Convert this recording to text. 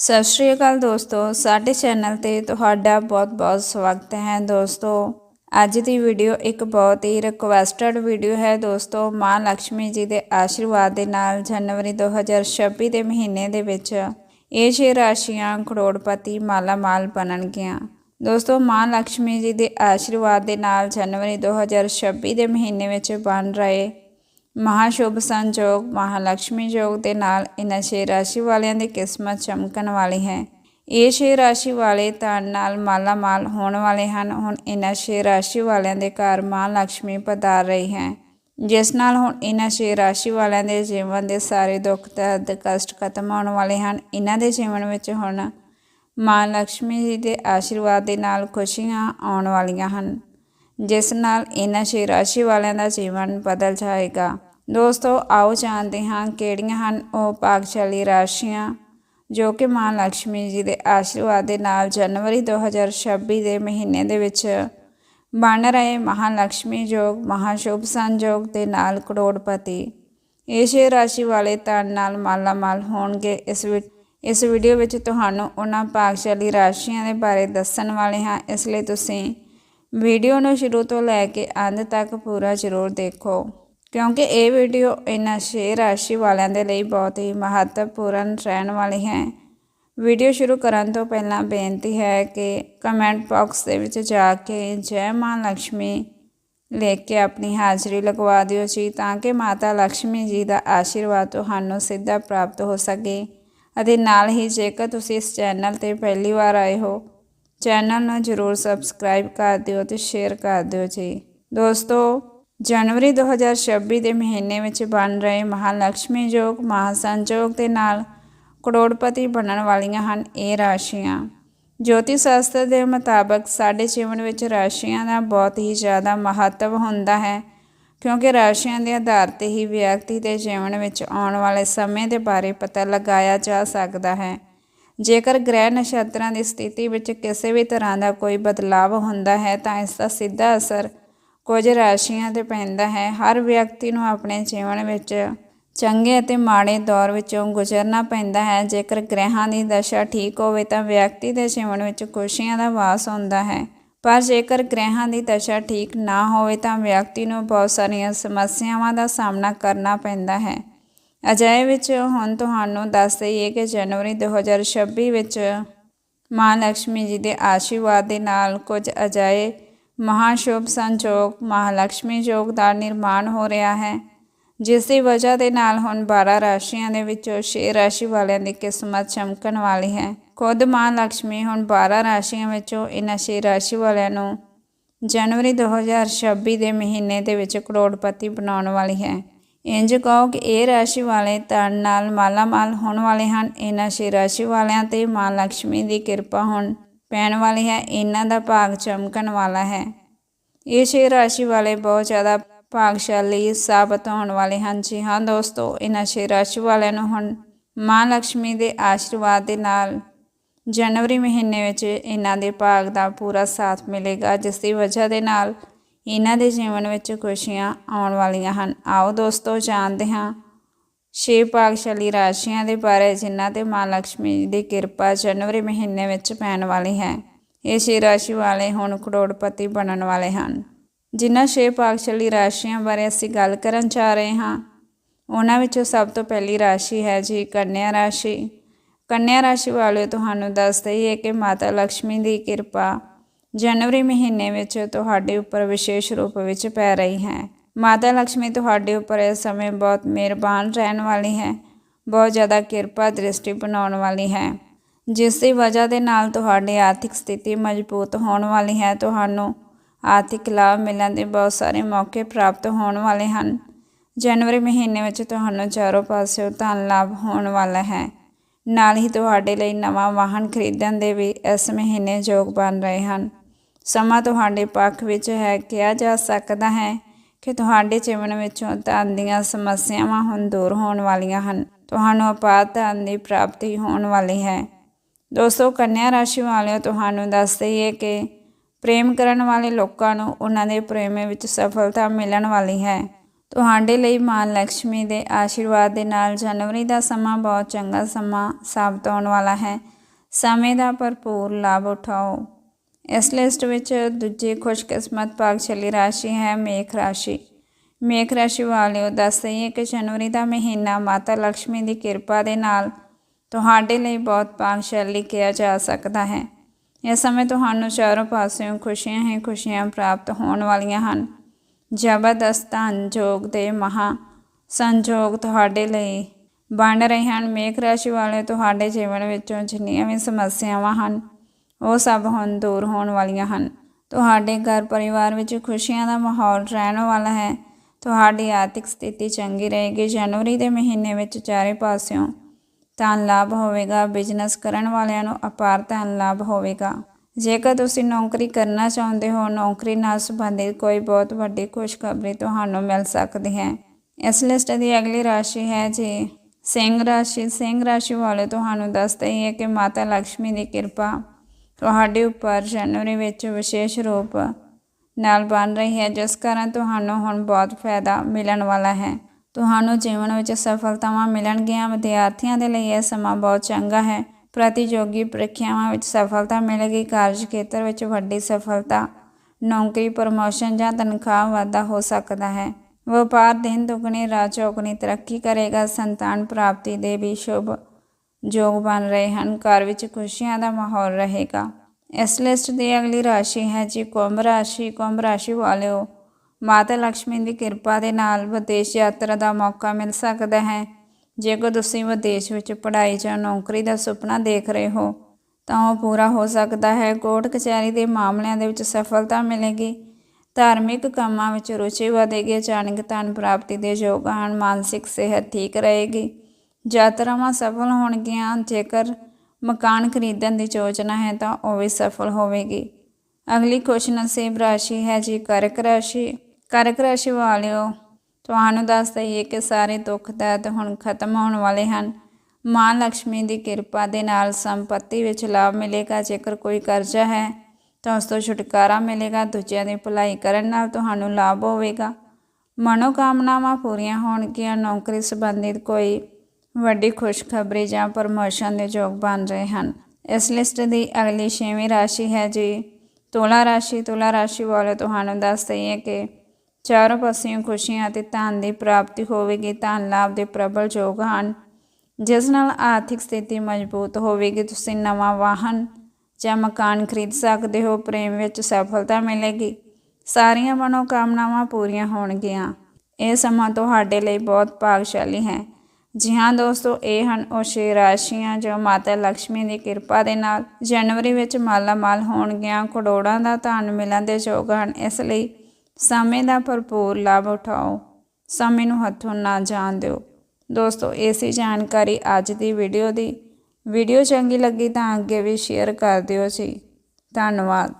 ਸਤਿ ਸ਼੍ਰੀ ਅਕਾਲ ਦੋਸਤੋ, ਸਾਡੇ ਚੈਨਲ ਤੇ ਤੁਹਾਡਾ ਬਹੁਤ-ਬਹੁਤ ਸਵਾਗਤ ਹੈ ਦੋਸਤੋ। ਅੱਜ ਦੀ ਵੀਡੀਓ ਇੱਕ ਬਹੁਤ ਹੀ ਰਿਕੁਐਸਟਡ ਵੀਡੀਓ ਹੈ ਦੋਸਤੋ, ਮਾਂ ਲక్ష్ਮੀ ਜੀ ਦੇ ਆਸ਼ੀਰਵਾਦ ਦੇ ਨਾਲ ਜਨਵਰੀ 2026 ਦੇ ਮਹੀਨੇ ਦੇ ਵਿੱਚ ਇਹ ਛੇ ਰਾਸ਼ੀਆਂ ਕਰੋੜਪਤੀ ਮਾਲਾ-ਮਾਲ ਬਣਨਗੀਆਂ। ਦੋਸਤੋ, ਮਾਂ ਲక్ష్ਮੀ ਜੀ ਦੇ ਆਸ਼ੀਰਵਾਦ ਦੇ ਨਾਲ ਜਨਵਰੀ 2026 ਦੇ ਮਹੀਨੇ ਵਿੱਚ ਬਣ ਰਹੇ ਮਹਾਸ਼ੁਭ ਸੰਜੋਗ ਮਹਾਲక్ష్ਮੀ ਜੋਗ ਦੇ ਨਾਲ ਇਹਨਾਂ ਛੇ ਰਾਸ਼ੀ ਵਾਲਿਆਂ ਦੀ ਕਿਸਮਤ ਚਮਕਣ ਵਾਲੀ ਹੈ। ਇਹ ਛੇ ਰਾਸ਼ੀ ਵਾਲੇ ਧਨ ਨਾਲ ਮਾਲਾ ਮਾਲ ਹੋਣ ਵਾਲੇ ਹਨ। ਹੁਣ ਇਹਨਾਂ ਛੇ ਰਾਸ਼ੀ ਵਾਲਿਆਂ ਦੇ ਘਰ ਮਾਂ ਲక్ష్ਮੀ ਪਧਾਰ ਰਹੀ ਹੈ। ਜਿਸ ਨਾਲ ਹੁਣ ਇਹਨਾਂ ਛੇ ਰਾਸ਼ੀ ਵਾਲਿਆਂ ਦੇ ਜੀਵਨ ਦੇ ਸਾਰੇ ਦੁੱਖ, ਦਰਦ, ਕਸ਼ਟ ਖਤਮ ਹੋਣ ਵਾਲੇ ਹਨ। ਇਹਨਾਂ ਦੇ ਜੀਵਨ ਵਿੱਚ ਹੁਣ ਮਾਂ ਲక్ష్ਮੀ ਜੀ ਦੇ ਆਸ਼ੀਰਵਾਦ ਦੇ ਨਾਲ ਖੁਸ਼ੀਆਂ ਆਉਣ ਵਾਲੀਆਂ ਹਨ। ਜਿਸ ਨਾਲ ਇਹਨਾਂ ਛੇ ਰਾਸ਼ੀ ਵਾਲਿਆਂ ਦਾ ਜੀਵਨ ਬਦਲ ਜਾਏਗਾ। ਦੋਸਤੋ, ਆਓ ਜਾਣਦੇ ਹਾਂ ਕਿਹੜੀਆਂ ਹਨ ਉਹ ਪਾਕਸ਼ਾਲੀ ਰਾਸ਼ੀਆਂ ਜੋ ਕਿ ਮਾਂ ਲక్ష్ਮੀ ਜੀ ਦੇ ਆਸ਼ੀਰਵਾਦ ਦੇ ਨਾਲ ਜਨਵਰੀ 2026 ਦੇ ਮਹੀਨੇ ਦੇ ਵਿੱਚ ਬਣ ਰਹੇ ਮਹਾਂ ਮਹਾਲక్ష్ਮੀ ਯੋਗ ਮਹਾਸ਼ੁਭ ਸੰਯੋਗ ਦੇ ਨਾਲ ਕਰੋੜਪਤੀ। ਇਸੇ ਰਾਸ਼ੀ ਵਾਲੇ ਤਨ ਨਾਲ ਮਾਲਾ ਮਾਲ ਹੋਣਗੇ। ਇਸ ਵਿੱਚ ਇਸ ਵੀਡੀਓ ਵਿੱਚ ਤੁਹਾਨੂੰ ਉਹਨਾਂ ਭਾਗਸ਼ਾਲੀ ਰਾਸ਼ੀਆਂ ਦੇ ਬਾਰੇ ਦੱਸਣ ਵਾਲੇ ਹਾਂ। ਇਸ ਲਈ ਤੁਸੀਂ ਵੀਡੀਓ ਨੂੰ ਸ਼ੁਰੂ ਤੋਂ ਲੈ ਕੇ ਅੰਤ ਤੱਕ ਪੂਰਾ ਜ਼ਰੂਰ ਦੇਖੋ। ਕਿਉਂਕਿ ਇਹ ਵੀਡੀਓ ਇਹਨਾਂ ਸ਼ੇਅਰ ਰਾਸ਼ੀ ਵਾਲਿਆਂ ਦੇ ਲਈ ਬਹੁਤ ਹੀ ਮਹੱਤਵਪੂਰਨ ਰਹਿਣ ਵਾਲੀ ਹੈ। ਵੀਡੀਓ ਸ਼ੁਰੂ ਕਰਨ ਤੋਂ ਪਹਿਲਾਂ ਬੇਨਤੀ ਹੈ ਕਿ ਕਮੈਂਟ ਬਾਕਸ ਦੇ ਵਿੱਚ ਜਾ ਕੇ ਜੈ ਮਾਂ ਲక్ష్ਮੀ ਲੈ ਕੇ ਆਪਣੀ ਹਾਜ਼ਰੀ ਲਗਵਾ ਦਿਓ ਜੀ, ਤਾਂ ਕਿ ਮਾਤਾ ਲక్ష్ਮੀ ਜੀ ਦਾ ਆਸ਼ੀਰਵਾਦ ਤੁਹਾਨੂੰ ਸਿੱਧਾ ਪ੍ਰਾਪਤ ਹੋ ਸਕੇ। ਅਤੇ ਨਾਲ ਹੀ ਜੇਕਰ ਤੁਸੀਂ ਇਸ ਚੈਨਲ ਤੇ ਪਹਿਲੀ ਵਾਰ ਆਏ ਹੋ, ਚੈਨਲ ਨੂੰ ਜ਼ਰੂਰ ਸਬਸਕ੍ਰਾਈਬ ਕਰ ਦਿਓ ਤੇ ਸ਼ੇਅਰ ਕਰ ਦਿਓ ਜੀ। ਦੋਸਤੋ ਜਨਵਰੀ 2026 ਦੇ ਮਹੀਨੇ ਵਿੱਚ ਬਣ ਰਹੇ ਮਹਾਲక్ష్ਮੀ ਯੋਗ ਮਹਾਸੰਜੋਗ ਦੇ ਨਾਲ ਕਰੋੜਪਤੀ ਬਣਨ ਵਾਲੀਆਂ ਹਨ ਇਹ ਰਾਸ਼ੀਆਂ। ਜੋਤੀ ਸ਼ਾਸਤਰ ਦੇ ਮੁਤਾਬਕ ਸਾਡੇ ਜੀਵਨ ਵਿੱਚ ਰਾਸ਼ੀਆਂ ਦਾ ਬਹੁਤ ਹੀ ਜ਼ਿਆਦਾ ਮਹੱਤਵ ਹੁੰਦਾ ਹੈ, ਕਿਉਂਕਿ ਰਾਸ਼ੀਆਂ ਦੇ ਆਧਾਰ ਤੇ ਹੀ ਵਿਅਕਤੀ ਦੇ ਜੀਵਨ ਵਿੱਚ ਆਉਣ ਵਾਲੇ ਸਮੇਂ ਦੇ ਬਾਰੇ ਪਤਾ ਲਗਾਇਆ ਜਾ ਸਕਦਾ ਹੈ। ਜੇਕਰ ਗ੍ਰਹਿ ਨਛੱਤਰਾਂ ਦੀ ਸਥਿਤੀ ਵਿੱਚ ਕਿਸੇ ਵੀ ਤਰ੍ਹਾਂ ਦਾ ਕੋਈ ਬਦਲਾਅ ਹੁੰਦਾ ਹੈ ਤਾਂ ਇਸ ਦਾ ਸਿੱਧਾ ਅਸਰ ਕੁਝ ਰਾਸ਼ੀਆਂ ਤੇ ਪੈਂਦਾ ਹੈ। ਹਰ ਵਿਅਕਤੀ ਨੂੰ ਆਪਣੇ ਜੀਵਨ ਵਿੱਚ ਚੰਗੇ ਅਤੇ ਮਾੜੇ ਦੌਰ ਵਿੱਚੋਂ ਗੁਜ਼ਰਨਾ ਪੈਂਦਾ ਹੈ। ਜੇਕਰ ਗ੍ਰਹਿਾਂ ਦੀ ਦਸ਼ਾ ਠੀਕ ਹੋਵੇ ਤਾਂ ਵਿਅਕਤੀ ਦੇ ਜੀਵਨ ਵਿੱਚ ਖੁਸ਼ੀਆਂ ਦਾ ਵਾਸ ਹੁੰਦਾ ਹੈ। ਪਰ ਜੇਕਰ ਗ੍ਰਹਿਾਂ ਦੀ ਦਸ਼ਾ ਠੀਕ ਨਾ ਹੋਵੇ ਤਾਂ ਵਿਅਕਤੀ ਨੂੰ ਬਹੁਤ ਸਾਰੀਆਂ ਸਮੱਸਿਆਵਾਂ ਦਾ ਸਾਹਮਣਾ ਕਰਨਾ ਪੈਂਦਾ ਹੈ। ਅਜਿਹੇ ਵਿੱਚ ਹੁਣ ਤੁਹਾਨੂੰ ਦੱਸ ਦਈਏ ਕਿ ਜਨਵਰੀ 2026 ਵਿੱਚ ਮਾਂ ਲక్ష్ਮੀ ਜੀ ਦੇ ਆਸ਼ੀਰਵਾਦ ਦੇ ਨਾਲ ਕੁਝ ਅਜਿਹੇ ਮਹਾਸ਼ੁਭ ਸੰਜੋਗ ਮਹਾਲక్ష్ਮੀ ਜੋਗ ਦਾ ਨਿਰਮਾਣ ਹੋ ਰਿਹਾ ਹੈ, ਜਿਸ ਦੀ ਵਜ੍ਹਾ ਦੇ ਨਾਲ ਹੁਣ 12 ਰਾਸ਼ੀਆਂ ਦੇ ਵਿੱਚੋਂ 6 ਰਾਸ਼ੀ ਵਾਲਿਆਂ ਦੀ ਕਿਸਮਤ ਚਮਕਣ ਵਾਲੀ ਹੈ। ਖੁਦ ਮਹਾਲక్ష్ਮੀ ਹੁਣ 12 ਰਾਸ਼ੀਆਂ ਵਿੱਚੋਂ ਇਹਨਾਂ 6 ਰਾਸ਼ੀ ਵਾਲਿਆਂ ਨੂੰ ਜਨਵਰੀ 2026 ਦੇ ਮਹੀਨੇ ਦੇ ਵਿੱਚ ਕਰੋੜਪਤੀ ਬਣਾਉਣ ਵਾਲੀ ਹੈ। ਇੰਜ ਕਹੋ ਕਿ ਇਹ ਰਾਸ਼ੀ ਵਾਲੇ ਧਨ ਨਾਲ ਮਾਲਾਮਾਲ ਹੋਣ ਵਾਲੇ ਹਨ। ਇਹਨਾਂ ਸ਼ੇ ਰਾਸ਼ੀ ਵਾਲਿਆਂ ਤੇ ਮਾਂ ਲక్ష్ਮੀ ਦੀ ਕਿਰਪਾ ਹੋਣ ਪੈਣ ਵਾਲੀ ਹੈ, ਇਹਨਾਂ ਦਾ ਭਾਗ ਚਮਕਣ ਵਾਲਾ ਹੈ। ਇਹ ਛੇ ਰਾਸ਼ੀ ਵਾਲੇ ਬਹੁਤ ਜ਼ਿਆਦਾ ਭਾਗਸ਼ਾਲੀ ਸਾਬਤ ਹੋਣ ਵਾਲੇ ਹਨ। ਜੀ ਹਾਂ ਦੋਸਤੋ, ਇਹਨਾਂ ਛੇ ਰਾਸ਼ੀ ਵਾਲਿਆਂ ਨੂੰ ਹੁਣ ਮਾਂ ਲక్ష్ਮੀ ਦੇ ਆਸ਼ੀਰਵਾਦ ਦੇ ਨਾਲ ਜਨਵਰੀ ਮਹੀਨੇ ਵਿੱਚ ਇਹਨਾਂ ਦੇ ਭਾਗ ਦਾ ਪੂਰਾ ਸਾਥ ਮਿਲੇਗਾ, ਜਿਸ ਦੀ ਵਜ੍ਹਾ ਦੇ ਨਾਲ ਇਹਨਾਂ ਦੇ ਜੀਵਨ ਵਿੱਚ ਖੁਸ਼ੀਆਂ ਆਉਣ ਵਾਲੀਆਂ ਹਨ। ਆਓ ਦੋਸਤੋ, ਜਾਣਦੇ ਹਾਂ ਛੇ ਪਾਗਸ਼ਾਲੀ ਰਾਸ਼ੀਆਂ ਦੇ ਬਾਰੇ ਜਿਨ੍ਹਾਂ ਤੇ ਮਾਂ ਲక్ష్ਮੀ ਦੀ ਕਿਰਪਾ ਜਨਵਰੀ ਮਹੀਨੇ ਵਿੱਚ ਪੈਣ ਵਾਲੀ ਹੈ। ਇਹ ਛੇ ਰਾਸ਼ੀ ਵਾਲੇ ਹੁਣ ਕਰੋੜਪਤੀ ਬਣਨ ਵਾਲੇ ਹਨ। ਜਿਨ੍ਹਾਂ ਛੇ ਪਾਗਸ਼ਾਲੀ ਰਾਸ਼ੀਆਂ ਬਾਰੇ ਅਸੀਂ ਗੱਲ ਕਰਨ ਜਾ ਰਹੇ ਹਾਂ, ਉਹਨਾਂ ਵਿੱਚੋਂ ਸਭ ਤੋਂ ਪਹਿਲੀ ਰਾਸ਼ੀ ਹੈ ਜੀ ਕੰਨਿਆ ਰਾਸ਼ੀ। ਕੰਨਿਆ ਰਾਸ਼ੀ ਵਾਲੇ ਤੁਹਾਨੂੰ ਦੱਸ ਦਈਏ ਕਿ ਮਾਤਾ ਲక్ష్ਮੀ ਦੀ ਕਿਰਪਾ ਜਨਵਰੀ ਮਹੀਨੇ ਵਿੱਚ ਤੁਹਾਡੇ ਉੱਪਰ ਵਿਸ਼ੇਸ਼ ਰੂਪ ਵਿੱਚ ਪੈ ਰਹੀ ਹੈ। ਮਾਤਾ ਲక్ష్ਮੀ ਤੁਹਾਡੇ ਉੱਪਰ ਇਸ ਸਮੇਂ ਬਹੁਤ ਮਿਹਰਬਾਨ ਰਹਿਣ ਵਾਲੀ ਹੈ, ਬਹੁਤ ਜ਼ਿਆਦਾ ਕਿਰਪਾ ਦ੍ਰਿਸ਼ਟੀ ਬਣਾਉਣ ਵਾਲੀ ਹੈ। ਜਿਸ ਦੀ ਵਜ੍ਹਾ ਦੇ ਨਾਲ ਤੁਹਾਡੀ ਆਰਥਿਕ ਸਥਿਤੀ ਮਜ਼ਬੂਤ ਹੋਣ ਵਾਲੀ ਹੈ, ਤੁਹਾਨੂੰ ਆਰਥਿਕ ਲਾਭ ਮਿਲਣ ਦੇ ਬਹੁਤ ਸਾਰੇ ਮੌਕੇ ਪ੍ਰਾਪਤ ਹੋਣ ਵਾਲੇ ਹਨ। ਜਨਵਰੀ ਮਹੀਨੇ ਵਿੱਚ ਤੁਹਾਨੂੰ ਚਾਰੋਂ ਪਾਸਿਓਂ ਧਨ ਲਾਭ ਹੋਣ ਵਾਲਾ ਹੈ। ਨਾਲ ਹੀ ਤੁਹਾਡੇ ਲਈ ਨਵਾਂ ਵਾਹਨ ਖਰੀਦਣ ਦੇ ਵੀ ਇਸ ਮਹੀਨੇ ਯੋਗ ਬਣ ਰਹੇ ਹਨ। ਸਮਾਂ ਤੁਹਾਡੇ ਪੱਖ ਵਿੱਚ ਹੈ, ਕਿਹਾ ਜਾ ਸਕਦਾ ਹੈ। ਕਿ ਤੁਹਾਡੇ ਜੀਵਨ ਵਿੱਚੋਂ ਧਨ ਦੀਆਂ ਸਮੱਸਿਆਵਾਂ ਹੁਣ ਦੂਰ ਹੋਣ ਵਾਲੀਆਂ ਹਨ। ਤੁਹਾਨੂੰ ਅਪਾਰ ਧਨ ਦੀ ਪ੍ਰਾਪਤੀ ਹੋਣ ਵਾਲੀ ਹੈ। ਦੋਸਤੋ, ਕੰਨਿਆ ਰਾਸ਼ੀ ਵਾਲਿਓ, ਤੁਹਾਨੂੰ ਦੱਸ ਦਈਏ ਕਿ ਪ੍ਰੇਮ ਕਰਨ ਵਾਲੇ ਲੋਕਾਂ ਨੂੰ ਉਹਨਾਂ ਦੇ ਪ੍ਰੇਮ ਵਿੱਚ ਸਫਲਤਾ ਮਿਲਣ ਵਾਲੀ ਹੈ। ਤੁਹਾਡੇ ਲਈ ਮਾਂ ਲక్ష్ਮੀ ਦੇ ਆਸ਼ੀਰਵਾਦ ਦੇ ਨਾਲ ਜਨਵਰੀ ਦਾ ਸਮਾਂ ਬਹੁਤ ਚੰਗਾ ਸਮਾਂ ਸਾਬਤ ਹੋਣ ਵਾਲਾ ਹੈ। ਸਮੇਂ ਦਾ ਭਰਪੂਰ ਲਾਭ ਉਠਾਓ। ਇਸ ਲਿਸਟ ਵਿੱਚ ਦੂਜੀ ਖੁਸ਼ਕਿਸਮਤ ਭਾਗਸ਼ਾਲੀ ਰਾਸ਼ੀ ਹੈ ਮੇਖ ਰਾਸ਼ੀ। ਮੇਖ ਰਾਸ਼ੀ ਵਾਲਿਓ, ਦੱਸ ਦਈਏ ਕਿ ਜਨਵਰੀ ਦਾ ਮਹੀਨਾ ਮਾਤਾ ਲక్ష్ਮੀ ਦੀ ਕਿਰਪਾ ਦੇ ਨਾਲ ਤੁਹਾਡੇ ਲਈ ਬਹੁਤ ਭਾਗਸ਼ਾਲੀ ਕਿਹਾ ਜਾ ਸਕਦਾ ਹੈ। ਇਸ ਸਮੇਂ ਤੁਹਾਨੂੰ ਚਾਰੋਂ ਪਾਸਿਓਂ ਖੁਸ਼ੀਆਂ ਹੀ ਖੁਸ਼ੀਆਂ ਪ੍ਰਾਪਤ ਹੋਣ ਵਾਲੀਆਂ ਹਨ। ਜ਼ਬਰਦਸਤ ਸੰਜੋਗ ਦੇ ਮਹਾ ਸੰਜੋਗ ਤੁਹਾਡੇ ਲਈ ਬਣ ਰਹੇ ਹਨ। ਮੇਖ ਰਾਸ਼ੀ ਵਾਲੇ ਤੁਹਾਡੇ ਜੀਵਨ ਵਿੱਚੋਂ ਜਿੰਨੀਆਂ ਵੀ ਸਮੱਸਿਆਵਾਂ ਹਨ ਉਹ ਸਭ ਹੁਣ ਦੂਰ ਹੋਣ ਵਾਲੀਆਂ ਹਨ। ਤੁਹਾਡੇ ਘਰ ਪਰਿਵਾਰ ਵਿੱਚ ਖੁਸ਼ੀਆਂ ਦਾ ਮਾਹੌਲ ਰਹਿਣ ਵਾਲਾ ਹੈ। ਤੁਹਾਡੀ ਆਰਥਿਕ ਸਥਿਤੀ ਚੰਗੀ ਰਹੇਗੀ। ਜਨਵਰੀ ਦੇ ਮਹੀਨੇ ਵਿੱਚ ਚਾਰੇ ਪਾਸਿਓਂ ਧਨ ਲਾਭ ਹੋਵੇਗਾ। ਬਿਜ਼ਨਸ ਕਰਨ ਵਾਲਿਆਂ ਨੂੰ ਅਪਾਰ ਧਨ ਲਾਭ ਹੋਵੇਗਾ। ਜੇਕਰ ਤੁਸੀਂ ਨੌਕਰੀ ਕਰਨਾ ਚਾਹੁੰਦੇ ਹੋ, ਨੌਕਰੀ ਨਾਲ ਸੰਬੰਧਿਤ ਕੋਈ ਬਹੁਤ ਵੱਡੀ ਖੁਸ਼ਖਬਰੀ ਤੁਹਾਨੂੰ ਮਿਲ ਸਕਦੀ ਹੈ। ਇਸ ਲਿਸਟ ਦੀ ਅਗਲੀ ਰਾਸ਼ੀ ਹੈ ਜੀ। ਸਿੰਘ ਰਾਸ਼ੀ। ਸਿੰਘ ਰਾਸ਼ੀ ਵਾਲੇ ਤੁਹਾਨੂੰ ਦੱਸਦੇ ਹੀ ਹੈ ਕਿ ਮਾਤਾ ਲక్ష్ਮੀ ਦੀ ਕਿਰਪਾ ਤੁਹਾਡੇ ਉੱਪਰ ਜਨਵਰੀ ਵਿੱਚ ਵਿਸ਼ੇਸ਼ ਰੂਪ ਨਾਲ ਬਣ ਰਹੀ ਹੈ, ਜਿਸ ਕਾਰਨ ਤੁਹਾਨੂੰ ਹੁਣ ਬਹੁਤ ਫਾਇਦਾ ਮਿਲਣ ਵਾਲਾ ਹੈ। ਤੁਹਾਨੂੰ ਜੀਵਨ ਵਿੱਚ ਸਫਲਤਾਵਾਂ ਮਿਲਣਗੀਆਂ। ਵਿਦਿਆਰਥੀਆਂ ਦੇ ਲਈ ਇਹ ਸਮਾਂ ਬਹੁਤ ਚੰਗਾ ਹੈ। ਪ੍ਰਤੀਯੋਗੀ ਪ੍ਰੀਖਿਆਵਾਂ ਵਿੱਚ ਸਫਲਤਾ ਮਿਲੇਗੀ। ਕਾਰਜ ਖੇਤਰ ਵਿੱਚ ਵੱਡੀ ਸਫਲਤਾ, ਨੌਕਰੀ, ਪ੍ਰਮੋਸ਼ਨ ਜਾਂ ਤਨਖਾਹ ਵਾਧਾ ਹੋ ਸਕਦਾ ਹੈ। ਵਪਾਰ ਦਿਨ ਦੁਗਣੀ ਰਾਤ ਚੌਗਣੀ ਤਰੱਕੀ ਕਰੇਗਾ। ਸੰਤਾਨ ਪ੍ਰਾਪਤੀ ਦੇ ਵੀ ਸ਼ੁਭ ਯੋਗ ਬਣ ਰਹੇ ਹਨ, ਘਰ ਵਿੱਚ ਖੁਸ਼ੀਆਂ ਦਾ ਮਾਹੌਲ ਰਹੇਗਾ। ਇਸ ਲਿਸਟ ਦੀ ਅਗਲੀ ਰਾਸ਼ੀ ਹੈ ਜੀ ਕੁੰਭ ਰਾਸ਼ੀ। ਕੁੰਭ ਰਾਸ਼ੀ ਵਾਲਿਓ, ਮਾਤਾ ਲక్ష్ਮੀ ਦੀ ਕਿਰਪਾ ਦੇ ਨਾਲ ਵਿਦੇਸ਼ ਯਾਤਰਾ ਦਾ ਮੌਕਾ ਮਿਲ ਸਕਦਾ ਹੈ। ਜੇਕਰ ਤੁਸੀਂ ਵਿਦੇਸ਼ ਵਿੱਚ ਪੜ੍ਹਾਈ ਜਾਂ ਨੌਕਰੀ ਦਾ ਸੁਪਨਾ ਦੇਖ ਰਹੇ ਹੋ, ਤਾਂ ਉਹ ਪੂਰਾ ਹੋ ਸਕਦਾ ਹੈ। ਕੋਰਟ ਕਚਹਿਰੀ ਦੇ ਮਾਮਲਿਆਂ ਦੇ ਵਿੱਚ ਸਫਲਤਾ ਮਿਲੇਗੀ। ਧਾਰਮਿਕ ਕੰਮਾਂ ਵਿੱਚ ਰੁਚੀ ਵਧੇਗੀ। ਅਚਾਨਕ ਧਨ ਪ੍ਰਾਪਤੀ ਦੇ ਯੋਗ ਹਨ। ਮਾਨਸਿਕ ਸਿਹਤ ਠੀਕ ਰਹੇਗੀ। ਯਾਤਰਾਵਾਂ ਸਫਲ ਹੋਣਗੀਆਂ, ਜੇਕਰ ਮਕਾਨ ਖਰੀਦਣ ਦੀ ਯੋਜਨਾ ਹੈ ਤਾਂ ਉਹ ਵੀ ਸਫਲ ਹੋਵੇਗੀ। ਅਗਲੀ ਖੁਸ਼ ਨਸੀਬ ਰਾਸ਼ੀ ਹੈ ਜੀ ਕਰਕ ਰਾਸ਼ੀ। ਕਰਕ ਰਾਸ਼ੀ ਵਾਲਿਓ, ਤੁਹਾਨੂੰ ਦੱਸ ਦਈਏ ਕਿ ਸਾਰੇ ਦੁੱਖ ਦਰਦ ਹੁਣ ਖਤਮ ਹੋਣ ਵਾਲੇ ਹਨ। ਮਾਂ ਲక్ష్ਮੀ ਦੀ ਕਿਰਪਾ ਦੇ ਨਾਲ ਸੰਪਤੀ ਵਿੱਚ ਲਾਭ ਮਿਲੇਗਾ, ਜੇਕਰ ਕੋਈ ਕਰਜ਼ਾ ਹੈ ਤਾਂ ਉਸ ਤੋਂ ਛੁਟਕਾਰਾ ਮਿਲੇਗਾ, ਦੂਜਿਆਂ ਦੀ ਭਲਾਈ ਕਰਨ ਨਾਲ ਤੁਹਾਨੂੰ ਲਾਭ ਹੋਵੇਗਾ। ਮਨੋਕਾਮਨਾਵਾਂ ਪੂਰੀਆਂ ਹੋਣਗੀਆਂ, ਨੌਕਰੀ ਸੰਬੰਧਿਤ ਕੋਈ ਵੱਡੀ ਖੁਸ਼ਖਬਰੀ ਜਾਂ ਪ੍ਰਮੋਸ਼ਨ ਦੇ ਯੋਗ ਬਣ ਰਹੇ ਹਨ। ਇਸ ਲਿਸਟ ਦੀ ਅਗਲੀ ਛੇਵੀਂ ਰਾਸ਼ੀ ਹੈ ਜੀ। ਤੁਲਾ ਰਾਸ਼ੀ ਤੁਲਾ ਰਾਸ਼ੀ ਵਾਲੇ ਤੁਹਾਨੂੰ ਦੱਸ ਦਈਏ ਕਿ ਚਾਰੋਂ ਪਾਸਿਓਂ ਖੁਸ਼ੀਆਂ ਅਤੇ ਧਨ ਦੀ ਪ੍ਰਾਪਤੀ ਹੋਵੇਗੀ, ਧਨ ਲਾਭ ਦੇ ਪ੍ਰਬਲ ਯੋਗ ਹਨ। ਜਿਸ ਨਾਲ ਆਰਥਿਕ ਸਥਿਤੀ ਮਜ਼ਬੂਤ ਹੋਵੇਗੀ, ਤੁਸੀਂ ਨਵਾਂ ਵਾਹਨ ਜਾਂ ਮਕਾਨ ਖਰੀਦ ਸਕਦੇ ਹੋ, ਪ੍ਰੇਮ ਵਿੱਚ ਸਫਲਤਾ ਮਿਲੇਗੀ। ਸਾਰੀਆਂ ਮਨੋਕਾਮਨਾਵਾਂ ਪੂਰੀਆਂ ਹੋਣਗੀਆਂ। ਇਹ ਸਮਾਂ ਤੁਹਾਡੇ ਲਈ ਬਹੁਤ ਭਾਗਸ਼ਾਲੀ ਹੈ। ਜੀ ਹਾਂ ਦੋਸਤੋ, ਇਹ ਹਨ ਉਹ ਛੇ ਰਾਸ਼ੀਆਂ ਜੋ ਮਾਤਾ ਲక్ష్ਮੀ ਦੀ ਕਿਰਪਾ ਦੇ ਨਾਲ ਜਨਵਰੀ ਵਿੱਚ ਮਾਲਾ ਮਾਲ ਹੋਣਗੀਆਂ। ਕਰੋੜਾਂ ਦਾ ਧਨ ਮਿਲਣ ਦੇ ਯੋਗ ਹਨ। ਇਸ ਲਈ ਸਮੇਂ ਦਾ ਭਰਪੂਰ ਲਾਭ ਉਠਾਓ। ਸਮੇਂ ਨੂੰ ਹੱਥੋਂ ਨਾ ਜਾਣ ਦਿਓ। ਦੋਸਤੋ, ਇਸੇ ਜਾਣਕਾਰੀ ਅੱਜ ਦੀ ਵੀਡੀਓ ਦੀ। ਵੀਡੀਓ ਚੰਗੀ ਲੱਗੀ ਤਾਂ ਅੱਗੇ ਵੀ ਸ਼ੇਅਰ ਕਰ ਦਿਓ ਜੀ। ਧੰਨਵਾਦ।